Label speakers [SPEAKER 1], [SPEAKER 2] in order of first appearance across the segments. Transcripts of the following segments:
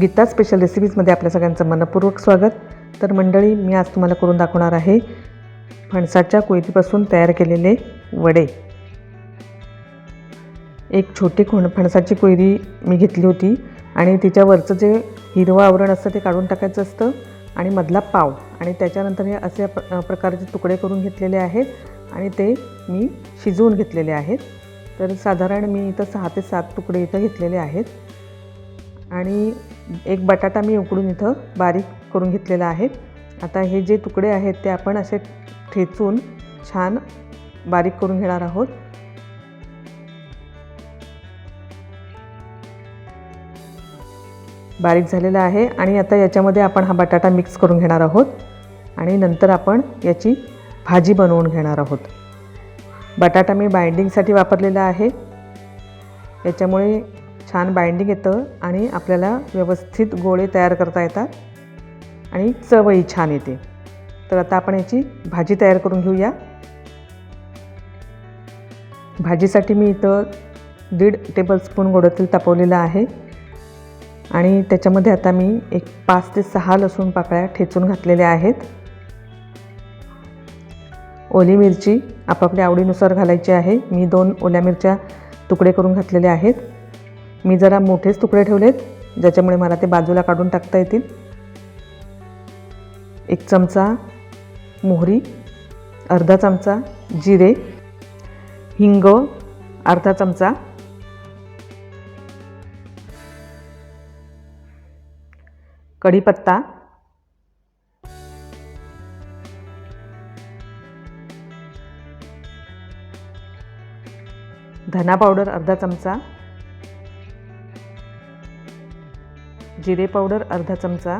[SPEAKER 1] Gita special रेसिपीजमध्ये आपल्या सगळ्यांचं मनपूर्वक स्वागत. तर मंडळी मी आज तुम्हाला करून दाखवणार आहे फणसाच्या कोयतीपासून तयार केलेले वडे. एक छोटी खोण फणसाची कोयरी मी घेतली होती आणि तिच्यावरचं जे हिरवं आवरण असतं ते काढून टाकायचं असतं आणि मधला पाव आणि त्याच्यानंतर हे असे प्र प्रकारचे तुकडे करून घेतलेले आहेत आणि ते मी शिजवून घेतलेले आहेत. तर साधारण मी इथं सहा ते सात तुकडे इथं घेतलेले आहेत. आणि एक बटाटा मी उकडून इथं बारीक करून घेतलेला आहे. आता हे जे तुकडे आहेत ते आपण असे ठेचून छान बारीक करून घेणार आहोत. बारीक झालेला आहे आणि आता याच्यामध्ये आपण हा बटाटा मिक्स करून घेणार आहोत आणि नंतर आपण याची भाजी बनवून घेणार आहोत. बटाटा मी बाइंडिंगसाठी वापरलेला आहे. याच्यामुळे छान बाइंडिंग येतं आणि आपल्याला व्यवस्थित गोळे तयार करता येतात आणि चवही छान येते. तर आता आपण याची भाजी तयार करून घेऊया. भाजीसाठी मी इथं दीड टेबलस्पून गोडतेल तापवलेलं आहे आणि त्याच्यामध्ये आता मी एक पाच ते सहा लसूण पाकळ्या ठेचून घातलेल्या आहेत. ओली मिरची आपापल्या आवडीनुसार घालायची आहे. मी दोन ओल्या मिरच्या तुकडे करून घातलेले आहेत. मी जरा मोठेच तुकडे ठेवलेत ज्याच्यामुळे मला ते बाजूला काढून टाकता येतील. एक चमचा मोहरी अर्धा चमचा जिरे हिंग अर्धा चमचा कढीपत्ता धना पावडर अर्धा चमचा जिरे पावडर अर्धा चमचा.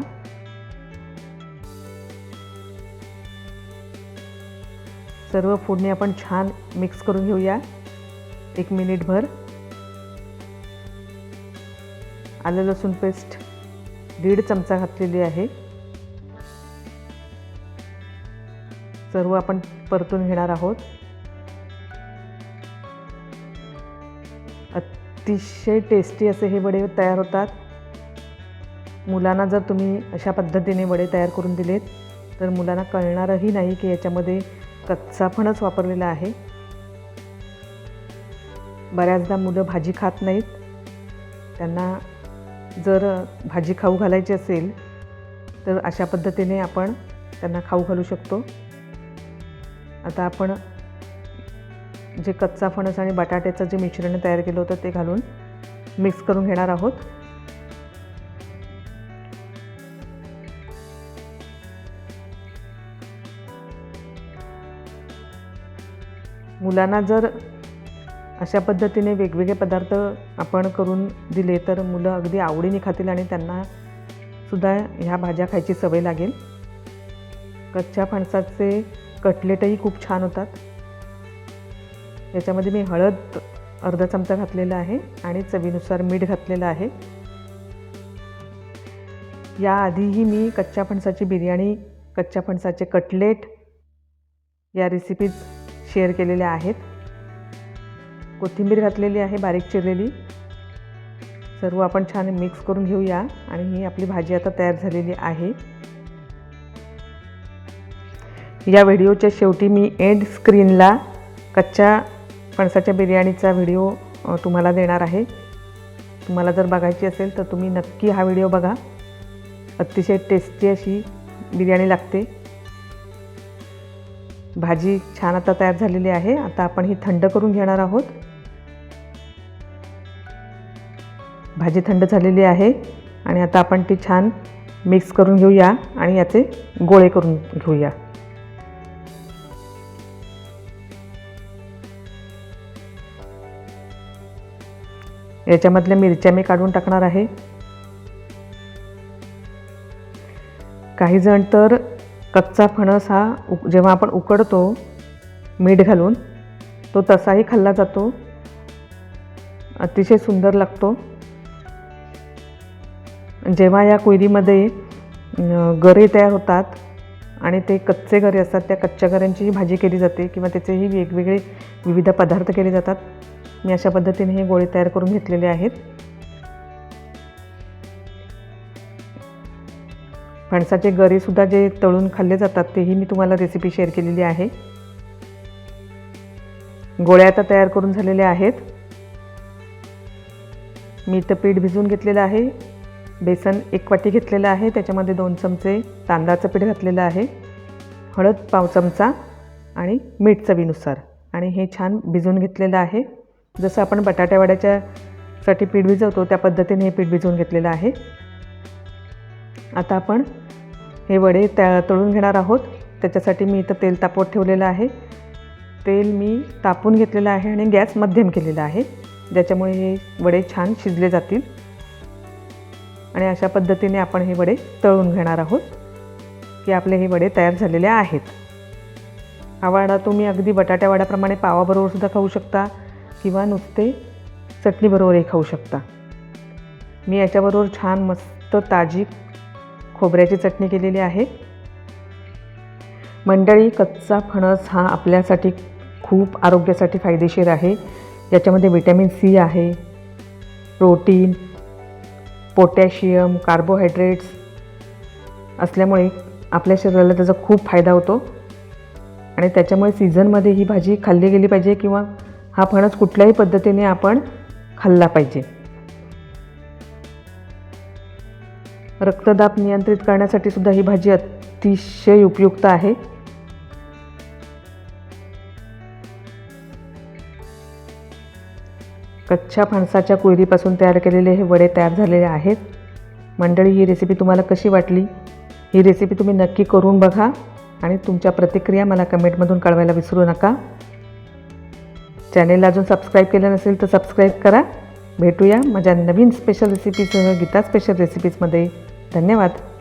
[SPEAKER 1] सर्व फोडणी आपण छान मिक्स करून घेऊया. एक मिनिटभर आलं लसूण पेस्ट दीड चमचा घातलेली आहे. सर्व आपण परतून घेणार आहोत. अतिशय टेस्टी असे हे वडे तयार होतात. मुलांना जर तुम्ही अशा पद्धतीने वडे तयार करून दिलेत तर मुलांना कळणारही नाही की याच्यामध्ये कच्चा फणस वापरलेला आहे. बऱ्याचदा मुलं भाजी खात नाहीत. त्यांना जर भाजी खाऊ घालायची असेल तर अशा पद्धतीने आपण त्यांना खाऊ घालू शकतो. आता आपण जे कच्चा फणस आणि बटाट्याचं जे मिश्रण तयार केलं होतं ते घालून मिक्स करून घेणार आहोत. मुलांना जर अशा पद्धतीने वेगवेगळे पदार्थ आपण करून दिले तर मुलं अगदी आवडीने खातील आणि त्यांना सुद्धा ह्या भाज्या खायची सवय लागेल. कच्च्या फणसाचे कटलेटही खूप छान होतात. याच्यामध्ये मी हळद अर्धा चमचा घातलेला आहे आणि चवीनुसार मीठ घातलेलं आहे. याआधीही मी कच्च्या फणसाची बिर्याणी कच्च्या फणसाचे कटलेट या रेसिपीज शेअर केलेल्या आहेत. कोथिंबीर घातलेली आहे बारीक चिरलेली. सर्व आपण छान मिक्स करून घेऊया आणि ही आपली भाजी आता तयार झालेली आहे. या व्हिडिओच्या शेवटी मी एंड स्क्रीनला कच्च्या फणसाच्या बिर्याणीचा व्हिडिओ तुम्हाला देणार आहे. तुम्हाला जर बघायची असेल तर तुम्ही नक्की हा व्हिडिओ बघा. अतिशय टेस्टी अशी बिर्याणी लागते. भाजी छान आता तयार झालेली आहे. आता आपण ही थंड करून घेणार आहोत. भाजी थंड झालेली आहे आणि आता आपण ती छान मिक्स करून घेऊया आणि याचे गोळे करून घेऊया. याच्यामधल्या मिरच्या मी काढून टाकणार आहे. काही जण तर कच्चा फणस हा उक जेव्हा आपण उकडतो मीठ घालून तो तसाही खाल्ला जातो. अतिशय सुंदर लागतो. जेव्हा या कोयरीमध्ये गरे तयार होतात आणि ते कच्चे गरे असतात त्या कच्च्या गऱ्यांचीही भाजी केली जाते किंवा त्याचेही वेगवेगळे विविध पदार्थ केले जातात मी अशा पद्धतीने हे गोळे तयार करून घेतलेले आहेत. फणसाचे गरेसुद्धा जे तळून खाल्ले जातात तेही मी तुम्हाला रेसिपी शेअर केलेली आहे. गोळ्या आता तयार करून झालेल्या आहेत. मी इथं पीठ भिजवून घेतलेलं आहे. बेसन एक वाटी घेतलेलं आहे. त्याच्यामध्ये दोन चमचे तांदळाचं पीठ घातलेलं आहे. हळद पाव चमचा आणि मीठ चवीनुसार. आणि हे छान भिजवून घेतलेलं आहे. जसं आपण बटाट्यावड्याच्यासाठी पीठ भिजवतो त्या पद्धतीने हे पीठ भिजवून घेतलेलं आहे. आता आपण हे वडे त्या तळून घेणार आहोत. त्याच्यासाठी मी इथं तेल तापवत ठेवलेलं आहे. तेल मी तापून घेतलेलं आहे आणि गॅस मध्यम केलेला आहे. ज्याच्यामुळे हे वडे छान शिजले जातील. आणि अशा पद्धतीने आपण हे वडे तळून घेणार आहोत. की आपले हे वडे तयार झालेले आहेत. हा वडा तुम्ही अगदी बटाट्या वड्याप्रमाणे पावाबरोबरसुद्धा खाऊ शकता किंवा नुसते चटणीबरोबरही खाऊ शकता. मी याच्याबरोबर छान मस्त ताजी खोबऱ्याची चटणी केलेली आहे. मंडळी कच्चा फणस हा आपल्यासाठी खूप आरोग्यासाठी फायदेशीर आहे. याच्यामध्ये विटॅमिन सी आहे प्रोटीन पोटॅशियम कार्बोहायड्रेट्स असल्यामुळे आपल्या शरीराला त्याचा खूप फायदा होतो. आणि त्याच्यामुळे सीझनमध्ये ही भाजी खाल्ली गेली पाहिजे किंवा हा फणस कुठल्याही पद्धतीने आपण खाल्ला पाहिजे. रक्तदाब नियंत्रित करण्यासाठी सुद्धा ही भाजी अतिशय उपयुक्त आहे. कच्च्या फणसाच्या कोयरीपासून तयार केलेले हे वडे तयार झालेले आहेत. मंडळी ही रेसिपी तुम्हाला कशी वाटली? ही रेसिपी तुम्ही नक्की करून बघा आणि तुमच्या प्रतिक्रिया मला कमेंटमधून कळवायला विसरू नका. चॅनेलला अजून सबस्क्राईब केलं नसेल तर सबस्क्राईब करा. भेटूया माझ्या नवीन स्पेशल रेसिपीसह गीता स्पेशल रेसिपीजमध्ये धन्यवाद.